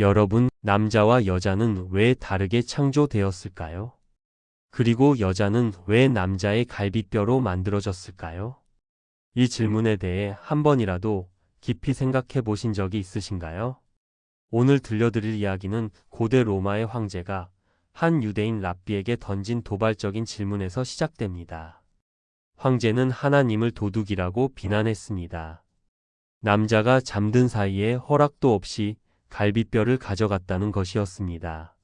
여러분, 남자와 여자는 왜 다르게 창조되었을까요? 그리고 여자는 왜 남자의 갈비뼈로 만들어졌을까요? 이 질문에 대해 한 번이라도 깊이 생각해 보신 적이 있으신가요? 오늘 들려드릴 이야기는 고대 로마의 황제가 한 유대인 랍비에게 던진 도발적인 질문에서 시작됩니다. 황제는 하나님을 도둑이라고 비난했습니다. 남자가 잠든 사이에 허락도 없이 갈비뼈를 가져갔다는 것이었습니다.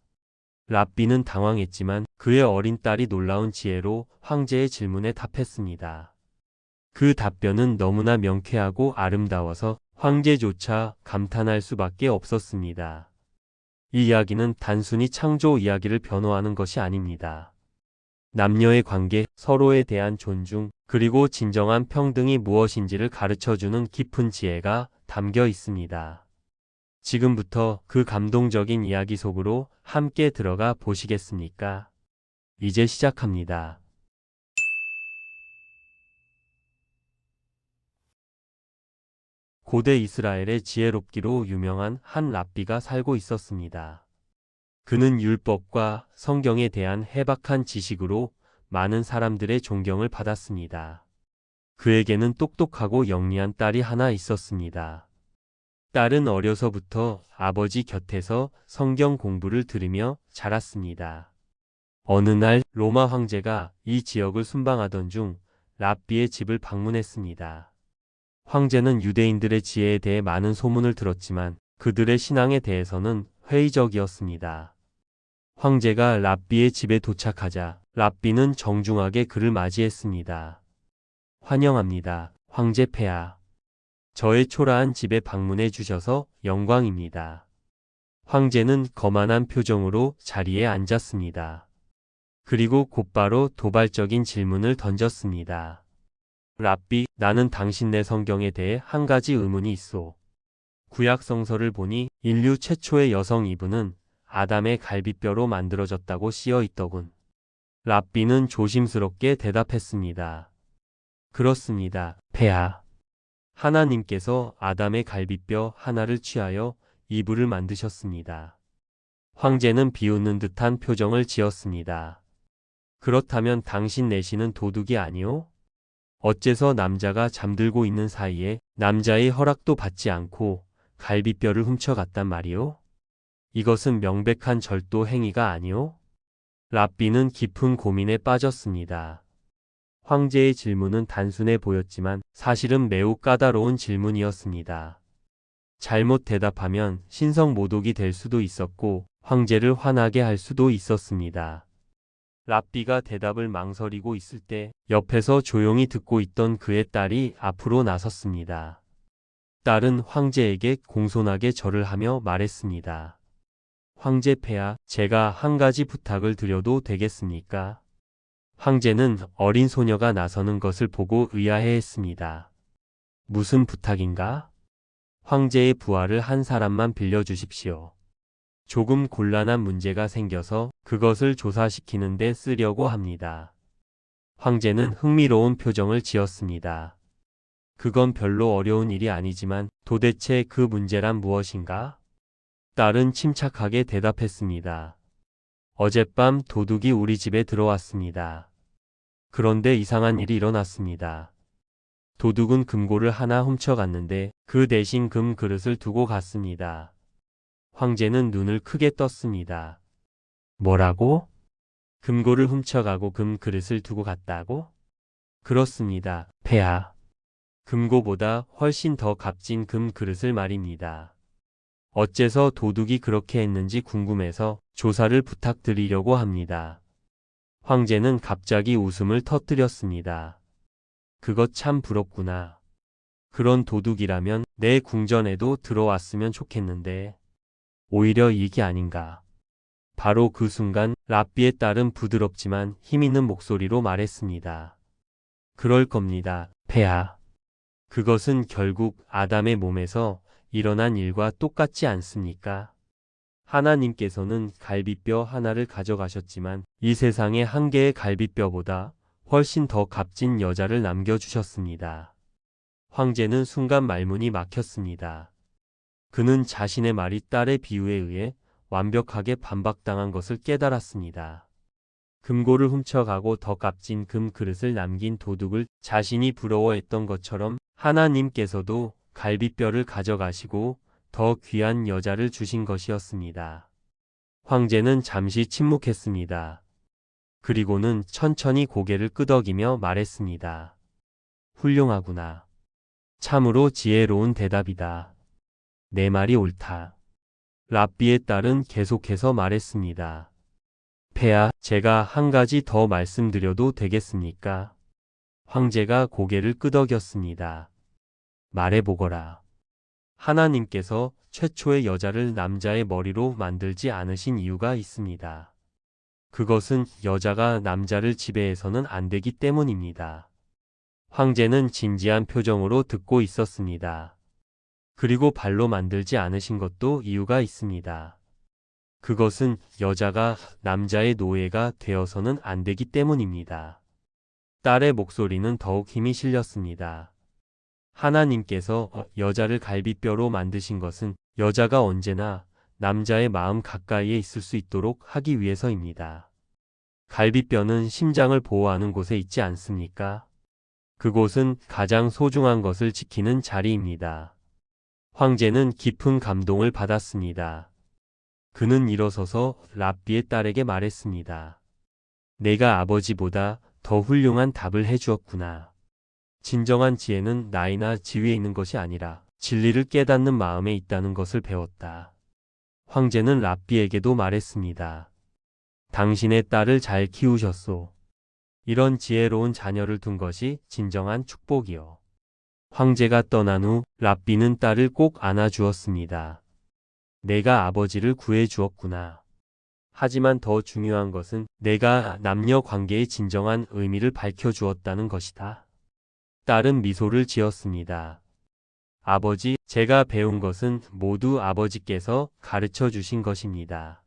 랍비는 당황했지만 그의 어린 딸이 놀라운 지혜로 황제의 질문에 답했습니다. 그 답변은 너무나 명쾌하고 아름다워서 황제조차 감탄할 수밖에 없었습니다. 이 이야기는 단순히 창조 이야기를 변호하는 것이 아닙니다. 남녀의 관계, 서로에 대한 존중, 그리고 진정한 평등이 무엇인지를 가르쳐 주는 깊은 지혜가 담겨 있습니다. 지금부터 그 감동적인 이야기 속으로 함께 들어가 보시겠습니까? 이제 시작합니다. 고대 이스라엘의 지혜롭기로 유명한 한 랍비가 살고 있었습니다. 그는 율법과 성경에 대한 해박한 지식으로 많은 사람들의 존경을 받았습니다. 그에게는 똑똑하고 영리한 딸이 하나 있었습니다. 딸은 어려서부터 아버지 곁에서 성경 공부를 들으며 자랐습니다. 어느 날 로마 황제가 이 지역을 순방하던 중 랍비의 집을 방문했습니다. 황제는 유대인들의 지혜에 대해 많은 소문을 들었지만 그들의 신앙에 대해서는 회의적이었습니다. 황제가 랍비의 집에 도착하자 랍비는 정중하게 그를 맞이했습니다. 환영합니다. 황제 폐하. 저의 초라한 집에 방문해 주셔서 영광입니다. 황제는 거만한 표정으로 자리에 앉았습니다. 그리고 곧바로 도발적인 질문을 던졌습니다. 랍비, 나는 당신네 성경에 대해 한 가지 의문이 있소. 구약 성서를 보니 인류 최초의 여성 이브는 아담의 갈비뼈로 만들어졌다고 씌어 있더군. 랍비는 조심스럽게 대답했습니다. 그렇습니다, 폐하. 하나님께서 아담의 갈비뼈 하나를 취하여 이브를 만드셨습니다. 황제는 비웃는 듯한 표정을 지었습니다. 그렇다면 당신 내시는 도둑이 아니오? 어째서 남자가 잠들고 있는 사이에 남자의 허락도 받지 않고 갈비뼈를 훔쳐갔단 말이오? 이것은 명백한 절도 행위가 아니오? 랍비는 깊은 고민에 빠졌습니다. 황제의 질문은 단순해 보였지만 사실은 매우 까다로운 질문이었습니다. 잘못 대답하면 신성 모독이 될 수도 있었고 황제를 화나게 할 수도 있었습니다. 랍비가 대답을 망설이고 있을 때 옆에서 조용히 듣고 있던 그의 딸이 앞으로 나섰습니다. 딸은 황제에게 공손하게 절을 하며 말했습니다. 황제 폐하, 제가 한 가지 부탁을 드려도 되겠습니까? 황제는 어린 소녀가 나서는 것을 보고 의아해했습니다. 무슨 부탁인가? 황제의 부하를 한 사람만 빌려주십시오. 조금 곤란한 문제가 생겨서 그것을 조사시키는데 쓰려고 합니다. 황제는 흥미로운 표정을 지었습니다. 그건 별로 어려운 일이 아니지만 도대체 그 문제란 무엇인가? 딸은 침착하게 대답했습니다. 어젯밤 도둑이 우리 집에 들어왔습니다. 그런데 이상한 일이 일어났습니다. 도둑은 금고를 하나 훔쳐갔는데 그 대신 금 그릇을 두고 갔습니다. 황제는 눈을 크게 떴습니다. 뭐라고? 금고를 훔쳐가고 금 그릇을 두고 갔다고? 그렇습니다, 폐하. 금고보다 훨씬 더 값진 금 그릇을 말입니다. 어째서 도둑이 그렇게 했는지 궁금해서 조사를 부탁드리려고 합니다. 황제는 갑자기 웃음을 터뜨렸습니다. 그것 참 부럽구나. 그런 도둑이라면 내 궁전에도 들어왔으면 좋겠는데. 오히려 이게 아닌가. 바로 그 순간 랍비의 딸은 부드럽지만 힘있는 목소리로 말했습니다. 그럴 겁니다, 폐하. 그것은 결국 아담의 몸에서 일어난 일과 똑같지 않습니까? 하나님께서는 갈비뼈 하나를 가져가셨지만 이 세상에 한 개의 갈비뼈보다 훨씬 더 값진 여자를 남겨주셨습니다. 황제는 순간 말문이 막혔습니다. 그는 자신의 말이 딸의 비유에 의해 완벽하게 반박당한 것을 깨달았습니다. 금고를 훔쳐가고 더 값진 금 그릇을 남긴 도둑을 자신이 부러워했던 것처럼 하나님께서도 갈비뼈를 가져가시고 더 귀한 여자를 주신 것이었습니다. 황제는 잠시 침묵했습니다. 그리고는 천천히 고개를 끄덕이며 말했습니다. 훌륭하구나. 참으로 지혜로운 대답이다. 내 말이 옳다. 랍비의 딸은 계속해서 말했습니다. 폐하, 제가 한 가지 더 말씀드려도 되겠습니까? 황제가 고개를 끄덕였습니다. 말해보거라. 하나님께서 최초의 여자를 남자의 머리로 만들지 않으신 이유가 있습니다. 그것은 여자가 남자를 지배해서는 안 되기 때문입니다. 황제는 진지한 표정으로 듣고 있었습니다. 그리고 발로 만들지 않으신 것도 이유가 있습니다. 그것은 여자가 남자의 노예가 되어서는 안 되기 때문입니다. 딸의 목소리는 더욱 힘이 실렸습니다. 하나님께서 여자를 갈비뼈로 만드신 것은 여자가 언제나 남자의 마음 가까이에 있을 수 있도록 하기 위해서입니다. 갈비뼈는 심장을 보호하는 곳에 있지 않습니까? 그곳은 가장 소중한 것을 지키는 자리입니다. 황제는 깊은 감동을 받았습니다. 그는 일어서서 랍비의 딸에게 말했습니다. 내가 아버지보다 더 훌륭한 답을 해주었구나. 진정한 지혜는 나이나 지위에 있는 것이 아니라 진리를 깨닫는 마음에 있다는 것을 배웠다. 황제는 랍비에게도 말했습니다. 당신의 딸을 잘 키우셨소. 이런 지혜로운 자녀를 둔 것이 진정한 축복이요. 황제가 떠난 후 랍비는 딸을 꼭 안아주었습니다. 내가 아버지를 구해 주었구나. 하지만 더 중요한 것은 내가 남녀 관계의 진정한 의미를 밝혀 주었다는 것이다. 딸은 미소를 지었습니다. 아버지, 제가 배운 것은 모두 아버지께서 가르쳐 주신 것입니다.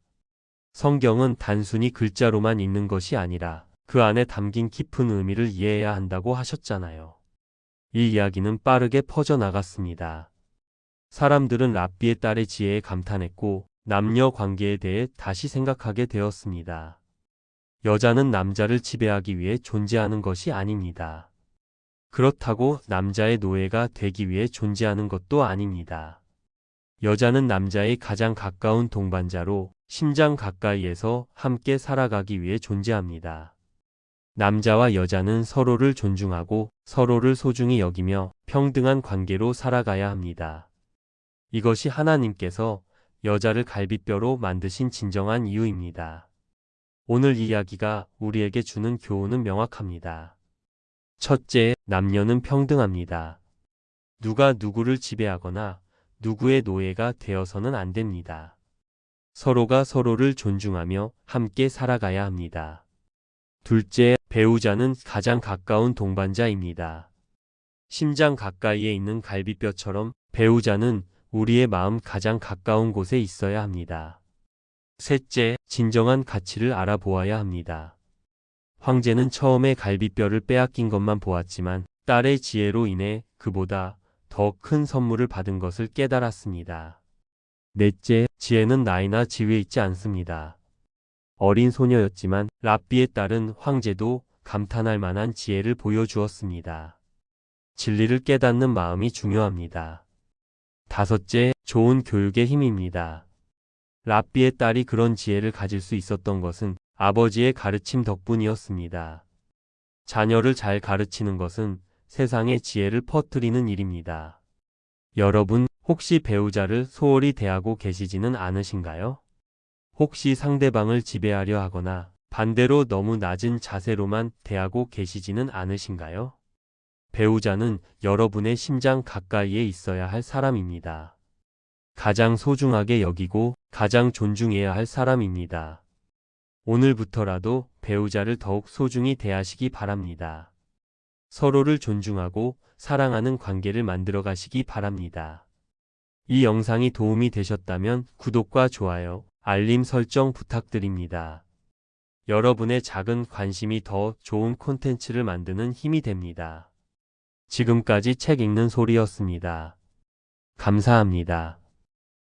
성경은 단순히 글자로만 읽는 것이 아니라 그 안에 담긴 깊은 의미를 이해해야 한다고 하셨잖아요. 이 이야기는 빠르게 퍼져나갔습니다. 사람들은 랍비의 딸의 지혜에 감탄했고 남녀 관계에 대해 다시 생각하게 되었습니다. 여자는 남자를 지배하기 위해 존재하는 것이 아닙니다. 그렇다고 남자의 노예가 되기 위해 존재하는 것도 아닙니다. 여자는 남자의 가장 가까운 동반자로 심장 가까이에서 함께 살아가기 위해 존재합니다. 남자와 여자는 서로를 존중하고 서로를 소중히 여기며 평등한 관계로 살아가야 합니다. 이것이 하나님께서 여자를 갈비뼈로 만드신 진정한 이유입니다. 오늘 이야기가 우리에게 주는 교훈은 명확합니다. 첫째, 남녀는 평등합니다. 누가 누구를 지배하거나 누구의 노예가 되어서는 안 됩니다. 서로가 서로를 존중하며 함께 살아가야 합니다. 둘째, 배우자는 가장 가까운 동반자입니다. 심장 가까이에 있는 갈비뼈처럼 배우자는 우리의 마음 가장 가까운 곳에 있어야 합니다. 셋째, 진정한 가치를 알아보아야 합니다. 황제는 처음에 갈비뼈를 빼앗긴 것만 보았지만 딸의 지혜로 인해 그보다 더 큰 선물을 받은 것을 깨달았습니다. 넷째, 지혜는 나이나 지위에 있지 않습니다. 어린 소녀였지만 랍비의 딸은 황제도 감탄할 만한 지혜를 보여주었습니다. 진리를 깨닫는 마음이 중요합니다. 다섯째, 좋은 교육의 힘입니다. 랍비의 딸이 그런 지혜를 가질 수 있었던 것은 아버지의 가르침 덕분이었습니다. 자녀를 잘 가르치는 것은 세상의 지혜를 퍼뜨리는 일입니다. 여러분, 혹시 배우자를 소홀히 대하고 계시지는 않으신가요? 혹시 상대방을 지배하려 하거나 반대로 너무 낮은 자세로만 대하고 계시지는 않으신가요? 배우자는 여러분의 심장 가까이에 있어야 할 사람입니다. 가장 소중하게 여기고 가장 존중해야 할 사람입니다. 오늘부터라도 배우자를 더욱 소중히 대하시기 바랍니다. 서로를 존중하고 사랑하는 관계를 만들어 가시기 바랍니다. 이 영상이 도움이 되셨다면 구독과 좋아요, 알림 설정 부탁드립니다. 여러분의 작은 관심이 더 좋은 콘텐츠를 만드는 힘이 됩니다. 지금까지 책 읽는 소리였습니다. 감사합니다.